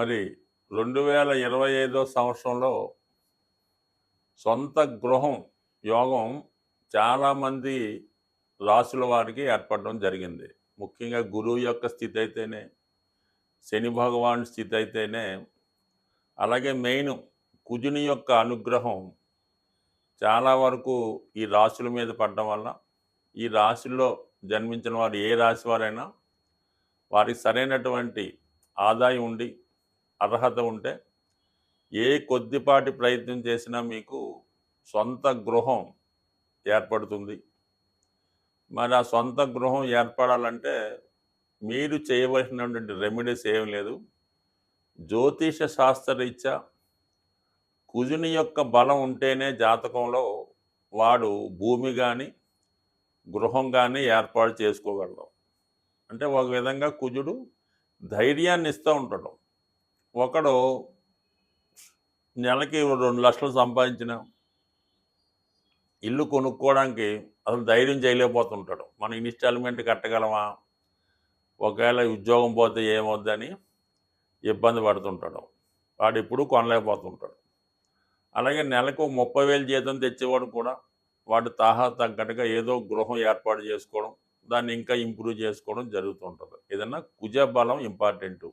మరి రెండు వేల ఇరవై ఐదో సంవత్సరంలో సొంత గృహం యోగం చాలామంది రాసుల వారికి ఏర్పడడం జరిగింది. ముఖ్యంగా గురువు యొక్క స్థితి అయితేనే శని భగవాన్ స్థితి అయితేనే అలాగే మెయిన్ కుజుని యొక్క అనుగ్రహం చాలా వరకు ఈ రాశుల మీద పడడం వల్ల ఈ రాశుల్లో జన్మించిన వారు ఏ రాశి వారైనా వారికి సరైనటువంటి ఆదాయం ఉండి అర్హత ఉంటే ఏ కొద్దిపాటి ప్రయత్నం చేసినా మీకు సొంత గృహం ఏర్పడుతుంది. మరి ఆ సొంత గృహం ఏర్పడాలంటే మీరు చేయవలసినటువంటి రెమెడీస్ ఏం లేదు. జ్యోతిష శాస్త్రరీత్యా కుజుని యొక్క బలం ఉంటేనే జాతకంలో వాడు భూమి కానీ గృహం కానీ ఏర్పాటు చేసుకోగలడు. అంటే ఒక విధంగా కుజుడు ధైర్యాన్ని ఇస్తూ ఉంటాడు. ఒకడు నెలకి రెండు లక్షలు సంపాదించిన ఇల్లు కొనుక్కోవడానికి అసలు ధైర్యం చేయలేకపోతుంటాడు. మనం ఇన్స్టాల్మెంట్ కట్టగలమా? ఒకవేళ ఉద్యోగం పోతే ఏమవుద్దని ఇబ్బంది పడుతుంటాడు. వాడు ఇప్పుడు కొనలేకపోతుంటాడు. అలాగే నెలకు ముప్పై వేలు జీతం తెచ్చేవాడు కూడా వాడు తాహా తగ్గట్టుగా ఏదో గృహం ఏర్పాటు చేసుకోవడం దాన్ని ఇంకా ఇంప్రూవ్ చేసుకోవడం జరుగుతుంటుంది. ఏదన్నా కుజ బలం ఇంపార్టెంటు.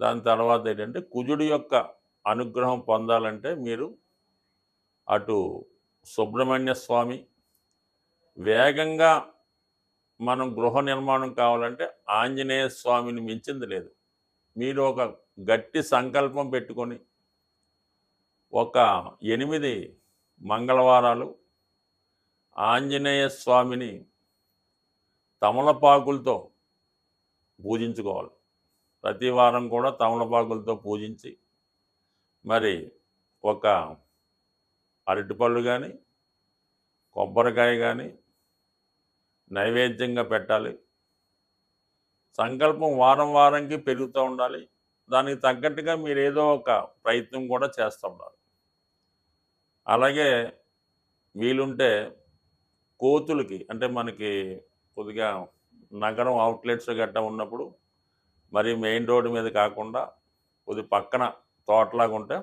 దాని తర్వాత ఏంటంటే కుజుడి యొక్క అనుగ్రహం పొందాలంటే మీరు అటు సుబ్రహ్మణ్య స్వామి వేగంగా మనం గృహ నిర్మాణం కావాలంటే ఆంజనేయ స్వామిని మించింది లేదు. మీరు ఒక గట్టి సంకల్పం పెట్టుకొని ఒక ఎనిమిది మంగళవారాలు ఆంజనేయ స్వామిని తమలపాకులతో పూజించుకోవాలి. ప్రతి వారం కూడా తమలపాకులతో పూజించి మరి ఒక అరటిపళ్ళు కానీ కొబ్బరికాయ కానీ నైవేద్యంగా పెట్టాలి. సంకల్పం వారం వారంకి పెరుగుతూ ఉండాలి. దానికి తగ్గట్టుగా మీరు ఏదో ఒక ప్రయత్నం కూడా చేస్తూ ఉండాలి. అలాగే వీలుంటే కోతులకి అంటే మనకి కొద్దిగా నగరం అవుట్లెట్స్ గట్టా ఉన్నప్పుడు మరి మెయిన్ రోడ్డు మీద కాకుండా కొద్ది పక్కన తోటలాగా ఉంటే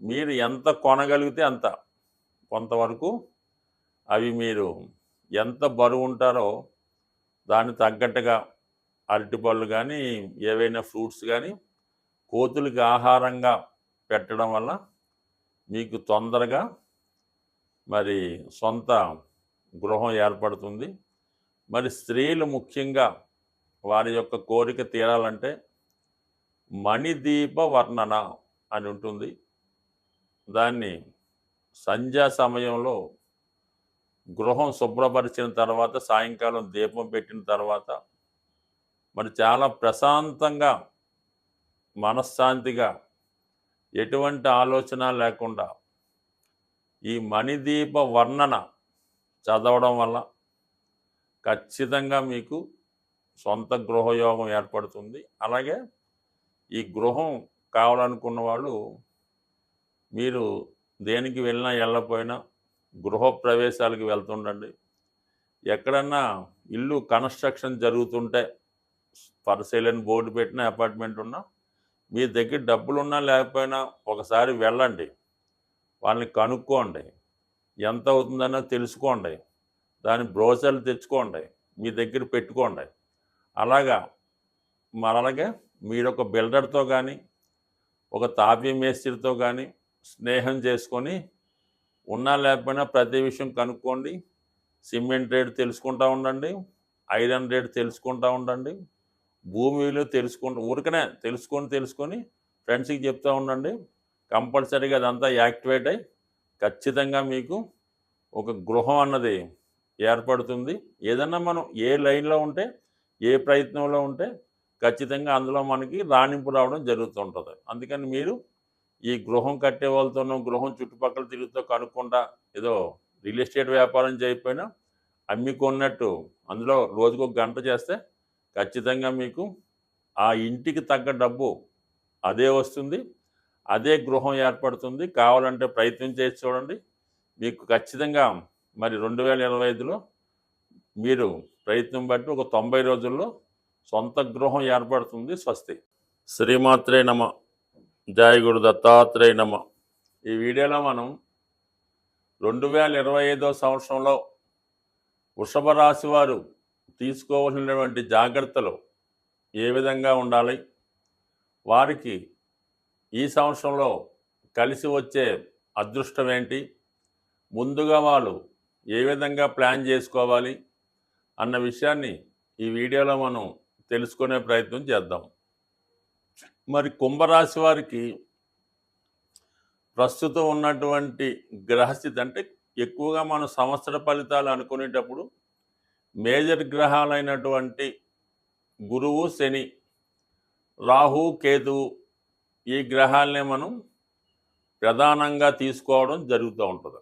మీరు ఎంత కొనగలిగితే అంత కొంతవరకు అవి మీరు ఎంత బరువు ఉంటారో దానికి తగ్గట్టుగా అరటిపళ్ళు కానీ ఏవైనా ఫ్రూట్స్ కానీ కోతులకి ఆహారంగా పెట్టడం వల్ల మీకు తొందరగా మరి సొంత గృహం ఏర్పడుతుంది. మరి స్త్రీలు ముఖ్యంగా వారి యొక్క కోరిక తీరాలంటే మణిదీప వర్ణన అని ఉంటుంది. దాన్ని సంధ్యా సమయంలో గృహం శుభ్రపరిచిన తర్వాత సాయంకాలం దీపం పెట్టిన తర్వాత మరి చాలా ప్రశాంతంగా మనశ్శాంతిగా ఎటువంటి ఆలోచన లేకుండా ఈ మణిదీప వర్ణన చదవడం వల్ల ఖచ్చితంగా మీకు సొంత గృహయోగం ఏర్పడుతుంది. అలాగే ఈ గృహం కావాలనుకున్న వాళ్ళు మీరు దేనికి వెళ్ళినా వెళ్ళకపోయినా గృహప్రవేశాలకు వెళ్తుండండి. ఎక్కడన్నా ఇల్లు కన్స్ట్రక్షన్ జరుగుతుంటే పరిశీలన బోర్డు పెట్టిన అపార్ట్మెంట్ ఉన్నా మీ దగ్గర డబ్బులున్నా లేకపోయినా ఒకసారి వెళ్ళండి. వాళ్ళని కనుక్కోండి. ఎంత అవుతుందన్నో తెలుసుకోండి. దాని బ్రోసర్లు తెచ్చుకోండి. మీ దగ్గర పెట్టుకోండి. అలాగా మరి మీరు ఒక బిల్డర్తో కానీ ఒక తాపీ మేస్త్రితో కానీ స్నేహం చేసుకొని ఉన్నా లేకపోయినా ప్రతి విషయం కనుక్కోండి. సిమెంట్ రేటు తెలుసుకుంటూ ఉండండి. ఐరన్ రేటు తెలుసుకుంటూ ఉండండి. భూమి విలువ తెలుసుకుంటూ ఊరికనే తెలుసుకొని తెలుసుకొని ఫ్రెండ్స్కి చెప్తూ ఉండండి. కంపల్సరీగా అదంతా యాక్టివేట్ అయ్యి ఖచ్చితంగా మీకు ఒక గృహం అన్నది ఏర్పడుతుంది. ఏదన్నా మనం ఏ లైన్లో ఉంటే ఏ ప్రయత్నంలో ఉంటే ఖచ్చితంగా అందులో మనకి రాణింపు రావడం జరుగుతుంటుంది. అందుకని మీరు ఈ గృహం కట్టే వాళ్ళతోనో గృహం చుట్టుపక్కల తిరుగుతో కనుక్కుండా ఏదో రియల్ ఎస్టేట్ వ్యాపారం చేయకపోయినా అమ్మికొన్నట్టు అందులో రోజుకు ఒక గంట చేస్తే ఖచ్చితంగా మీకు ఆ ఇంటికి తగ్గ డబ్బు అదే వస్తుంది అదే గృహం ఏర్పడుతుంది. కావాలంటే ప్రయత్నం చేసి చూడండి. మీకు ఖచ్చితంగా మరి రెండు వేల ఇరవై ఐదులో మీరు ప్రయత్నం బట్టి ఒక తొంభై రోజుల్లో సొంత గృహం ఏర్పడుతుంది స్వస్తి. శ్రీమాత్రే నమ. జాయగురు దత్తాత్రేయ నమ. ఈ వీడియోలో మనం రెండు వేల ఇరవై ఐదో సంవత్సరంలో వృషభ రాశి వారు తీసుకోవాల్సినటువంటి జాగ్రత్తలు ఏ విధంగా ఉండాలి? వారికి ఈ సంవత్సరంలో కలిసి వచ్చే అదృష్టం ఏంటి? ముందుగా వాళ్ళు ఏ విధంగా ప్లాన్ చేసుకోవాలి? అన్న విషయాన్ని ఈ వీడియోలో మనం తెలుసుకునే ప్రయత్నం చేద్దాం. మరి కుంభరాశి వారికి ప్రస్తుతం ఉన్నటువంటి గ్రహస్థితి అంటే ఎక్కువగా మనం సంవత్సర ఫలితాలు అనుకునేటప్పుడు మేజర్ గ్రహాలైనటువంటి గురువు శని రాహు కేతువు ఈ గ్రహాలనే మనం ప్రధానంగా తీసుకోవడం జరుగుతూ ఉంటుంది.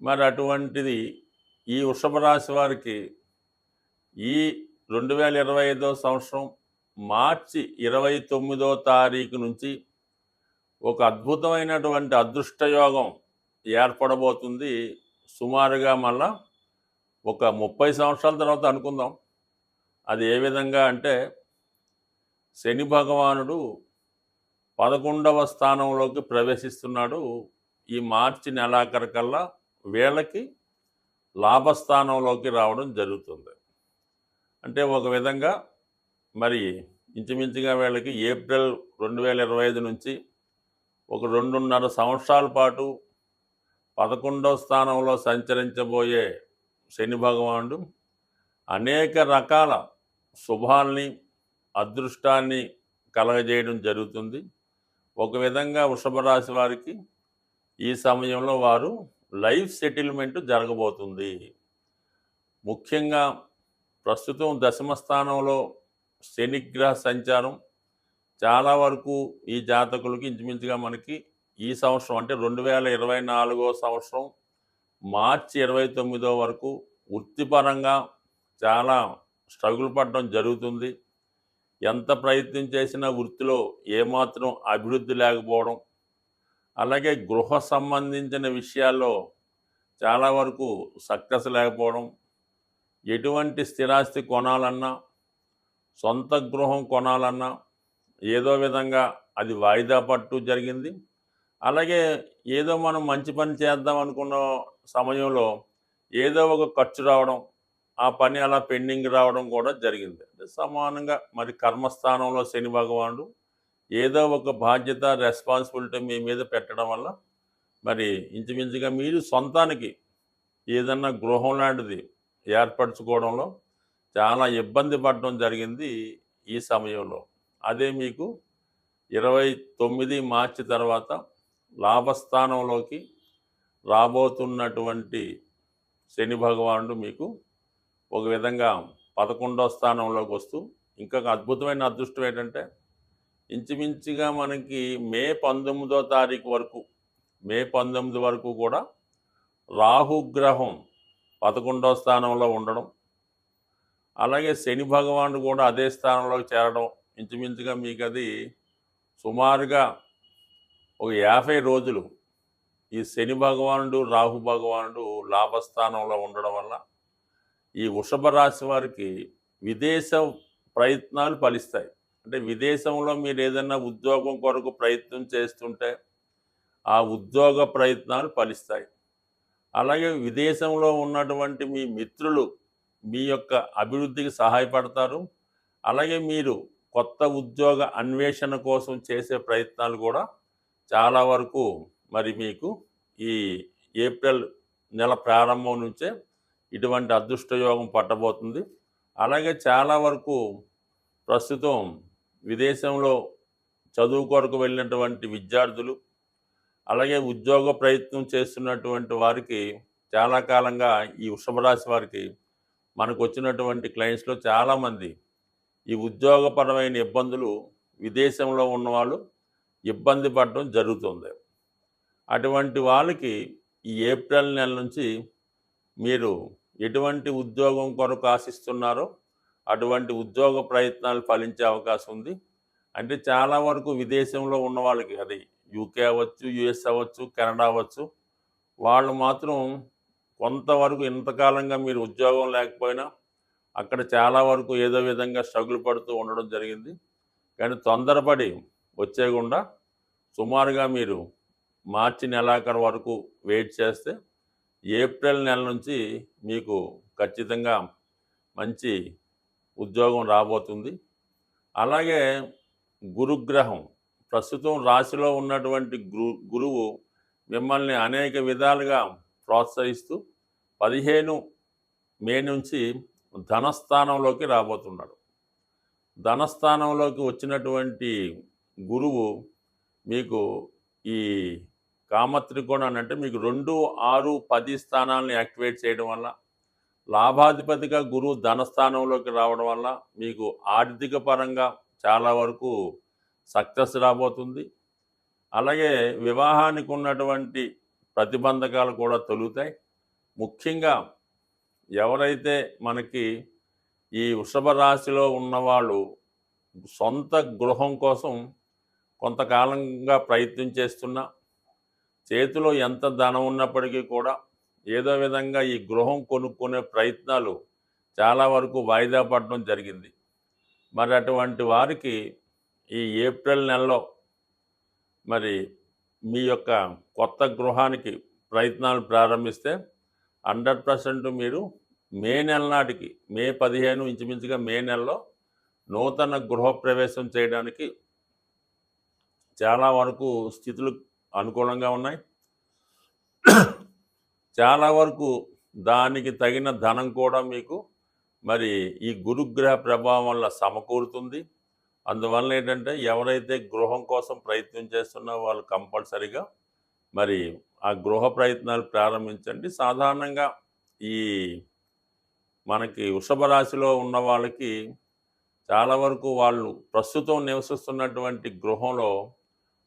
మరి అటువంటిది ఈ వృషభ రాశి వారికి ఈ రెండు వేల ఇరవై ఐదో సంవత్సరం మార్చి ఇరవై తొమ్మిదో తారీఖు నుంచి ఒక అద్భుతమైనటువంటి అదృష్టయోగం ఏర్పడబోతుంది. సుమారుగా మళ్ళా ఒక ముప్పై సంవత్సరాల తర్వాత అనుకుందాం. అది ఏ విధంగా అంటే శని భగవానుడు పదకొండవ స్థానంలోకి ప్రవేశిస్తున్నాడు. ఈ మార్చి నెలాఖరికల్లా వీళ్ళకి లాభస్థానంలోకి రావడం జరుగుతుంది. అంటే ఒక విధంగా మరి ఇంచుమించుగా వీళ్ళకి ఏప్రిల్ రెండు వేల ఇరవై ఐదు నుంచి ఒక రెండున్నర సంవత్సరాల పాటు పదకొండవ స్థానంలో సంచరించబోయే శని భగవానుడు అనేక రకాల శుభాల్ని అదృష్టాన్ని కలగజేయడం జరుగుతుంది. ఒక విధంగా వృషభ రాశి వారికి ఈ సమయంలో వారు లైఫ్ సెటిల్మెంట్ జరగబోతుంది. ముఖ్యంగా ప్రస్తుతం దశమ స్థానంలో శనిగ్రహ సంచారం చాలా వరకు ఈ జాతకులకి ఇంచుమించుగా మనకి ఈ సంవత్సరం అంటే రెండు వేల ఇరవై నాలుగో సంవత్సరం మార్చి ఇరవై తొమ్మిదో వరకు వృత్తిపరంగా చాలా స్ట్రగుల్ పడడం జరుగుతుంది. ఎంత ప్రయత్నం చేసినా వృత్తిలో ఏమాత్రం అభివృద్ధి లేకపోవడం అలాగే గృహ సంబంధించిన విషయాల్లో చాలా వరకు సక్సెస్ లేకపోవడం ఎటువంటి స్థిరాస్తి కొనాలన్నా సొంత గృహం కొనాలన్నా ఏదో విధంగా అది వాయిదా పట్టు జరిగింది. అలాగే ఏదో మనం మంచి పని చేద్దాం అనుకున్న సమయంలో ఏదో ఒక ఖర్చు రావడం ఆ పని అలా పెండింగ్ రావడం కూడా జరిగింది. అంటే సమానంగా మరి కర్మస్థానంలో శని భగవానుడు ఏదో ఒక బాధ్యత రెస్పాన్సిబిలిటీ మీ మీద పెట్టడం వల్ల మరి ఇంచుమించుగా మీరు సొంతానికి ఏదన్నా గృహం లాంటిది ఏర్పరచుకోవడంలో చాలా ఇబ్బంది పడడం జరిగింది ఈ సమయంలో. అదే మీకు ఇరవై తొమ్మిది మార్చి తర్వాత లాభస్థానంలోకి రాబోతున్నటువంటి శని భగవానుడు మీకు ఒక విధంగా పదకొండో స్థానంలోకి వస్తూ ఇంకొక అద్భుతమైన అదృష్టం ఏంటంటే ఇంచుమించుగా మనకి మే పంతొమ్మిదో తారీఖు వరకు మే పంతొమ్మిది వరకు కూడా రాహుగ్రహం పదకొండో స్థానంలో ఉండడం అలాగే శని భగవానుడు కూడా అదే స్థానంలోకి చేరడం ఇంచుమించుగా మీకు అది సుమారుగా ఒక యాభై రోజులు ఈ శని భగవానుడు రాహు భగవానుడు లాభస్థానంలో ఉండడం వల్ల ఈ వృషభ రాశి వారికి విదేశ ప్రయత్నాలు ఫలిస్తాయి. అంటే విదేశంలో మీరు ఏదైనా ఉద్యోగం కొరకు ప్రయత్నం చేస్తుంటే ఆ ఉద్యోగ ప్రయత్నాలు ఫలిస్తాయి. అలాగే విదేశంలో ఉన్నటువంటి మీ మిత్రులు మీ యొక్క అభివృద్ధికి సహాయపడతారు. అలాగే మీరు కొత్త ఉద్యోగ అన్వేషణ కోసం చేసే ప్రయత్నాలు కూడా చాలా వరకు మరి మీకు ఈ ఏప్రిల్ నెల ప్రారంభం నుంచే ఇటువంటి అదృష్టయోగం పట్టబోతుంది. అలాగే చాలా వరకు ప్రస్తుతం విదేశంలో చదువు కొరకు వెళ్ళినటువంటి విద్యార్థులు అలాగే ఉద్యోగ ప్రయత్నం చేస్తున్నటువంటి వారికి చాలా కాలంగా ఈ వృషభరాశి వారికి మనకు వచ్చినటువంటి క్లయింట్స్లో చాలామంది ఈ ఉద్యోగపరమైన ఇబ్బందులు విదేశంలో ఉన్నవాళ్ళు ఇబ్బంది పడడం జరుగుతుంది. అటువంటి వాళ్ళకి ఈ ఏప్రిల్ నెల నుంచి మీరు ఎటువంటి ఉద్యోగం కొరకు ఆశిస్తున్నారో అటువంటి ఉద్యోగ ప్రయత్నాలు ఫలించే అవకాశం ఉంది. అంటే చాలా వరకు విదేశంలో ఉన్న వాళ్ళకి అది యూకే అవ్వచ్చు యుఎస్ అవ్వచ్చు కెనడా అవ్వచ్చు వాళ్ళు మాత్రం కొంతవరకు ఇంతకాలంగా మీరు ఉద్యోగం లేకపోయినా అక్కడ చాలా వరకు ఏదో విధంగా స్ట్రగుల్ పడుతూ ఉండడం జరిగింది. కానీ తొందరపడి వచ్చేయకుండా సుమారుగా మీరు మార్చి నెలాఖరు వరకు వెయిట్ చేస్తే ఏప్రిల్ నెల నుంచి మీకు ఖచ్చితంగా మంచి ఉద్యోగం రాబోతుంది. అలాగే గురుగ్రహం ప్రస్తుతం రాశిలో ఉన్నటువంటి గురు గురువు మిమ్మల్ని అనేక విధాలుగా ప్రోత్సహిస్తూ పదిహేను మే నుంచి ధనస్థానంలోకి రాబోతున్నాడు. ధనస్థానంలోకి వచ్చినటువంటి గురువు మీకు ఈ కామత్రికోణాన్ని అంటే మీకు రెండు ఆరు పది స్థానాలను యాక్టివేట్ చేయడం వల్ల లాభాధిపతిగా గురువు ధనస్థానంలోకి రావడం వల్ల మీకు ఆర్థిక పరంగా చాలా వరకు సక్సెస్ రాబోతుంది. అలాగే వివాహానికి ఉన్నటువంటి ప్రతిబంధకాలు కూడా తొలుగుతాయి. ముఖ్యంగా ఎవరైతే మనకి ఈ వృషభ రాశిలో ఉన్నవాళ్ళు సొంత గృహం కోసం కొంతకాలంగా ప్రయత్నం చేస్తున్నా చేతిలో ఎంత ధనం ఉన్నప్పటికీ కూడా ఏదో విధంగా ఈ గృహం కొనుక్కునే ప్రయత్నాలు చాలా వరకు వాయిదా పడడం జరిగింది. మరి అటువంటి వారికి ఈ ఏప్రిల్ నెలలో మరి మీ యొక్క కొత్త గృహానికి ప్రయత్నాలు ప్రారంభిస్తే హండ్రెడ్ పర్సెంట్ మీరు మే నెల నాటికి మే పదిహేను ఇంచుమించుగా మే నెలలో నూతన గృహప్రవేశం చేయడానికి చాలా వరకు స్థితులు అనుకూలంగా ఉన్నాయి. చాలా వరకు దానికి తగిన ధనం కూడా మీకు మరి ఈ గురుగ్రహ ప్రభావం వల్ల సమకూరుతుంది. అందువల్ల ఏంటంటే ఎవరైతే గృహం కోసం ప్రయత్నం చేస్తున్నా వాళ్ళు కంపల్సరిగా మరి ఆ గృహ ప్రయత్నాలు ప్రారంభించండి. సాధారణంగా ఈ మనకి వృషభ రాశిలో ఉన్న వాళ్ళకి చాలా వరకు వాళ్ళు ప్రస్తుతం నివసిస్తున్నటువంటి గృహంలో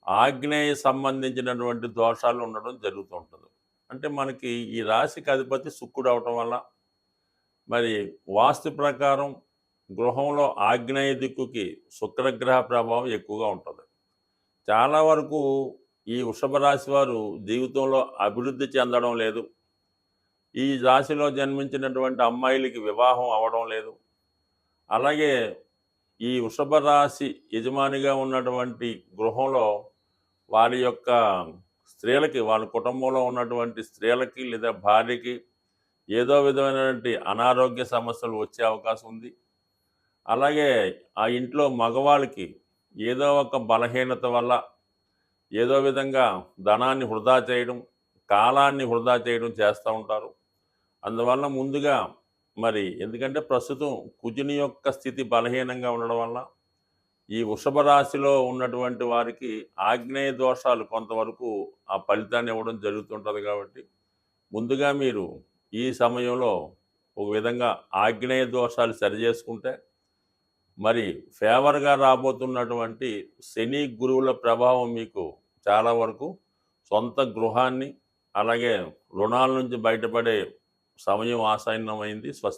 ఆగ్నేయ సంబంధించినటువంటి దోషాలు ఉండడం జరుగుతుంటుంది అంటే మనకి ఈ రాశికి అధిపతి శుక్రుడు అవటం వల్ల మరి వాస్తు ప్రకారం గృహంలో ఆగ్నేయ దిక్కుకి శుక్రగ్రహ ప్రభావం ఎక్కువగా ఉంటుంది. చాలా వరకు ఈ వృషభ రాశి వారు జీవితంలో అభివృద్ధి చెందడం లేదు. ఈ రాశిలో జన్మించినటువంటి అమ్మాయిలకి వివాహం అవడం లేదు. అలాగే ఈ వృషభ రాశి యజమానిగా ఉన్నటువంటి గృహంలో వారి యొక్క స్త్రీలకి వాళ్ళ కుటుంబంలో ఉన్నటువంటి స్త్రీలకి లేదా భార్యకి ఏదో విధమైనటువంటి అనారోగ్య సమస్యలు వచ్చే అవకాశం ఉంది. అలాగే ఆ ఇంట్లో మగవాళ్ళకి ఏదో ఒక బలహీనత వల్ల ఏదో విధంగా ధనాన్ని వృధా చేయడం కాలాన్ని వృధా చేయడం చేస్తూ ఉంటారు. అందువల్ల ముందుగా మరి ఎందుకంటే ప్రస్తుతం కుజుని యొక్క స్థితి బలహీనంగా ఉండడం వల్ల ఈ వృషభ రాశిలో ఉన్నటువంటి వారికి ఆగ్నేయ దోషాలు కొంతవరకు ఆ ఫలితాన్ని ఇవ్వడం జరుగుతుంటుంది కాబట్టి ముందుగా మీరు ఈ సమయంలో ఒక విధంగా ఆగ్నేయ దోషాలు సరిచేసుకుంటే మరి ఫేవర్గా రాబోతున్నటువంటి శని గురువుల ప్రభావం మీకు చాలా వరకు సొంత గృహాన్ని అలాగే రుణాల నుంచి బయటపడే సమయం ఆసన్నమైంది స్వస్తి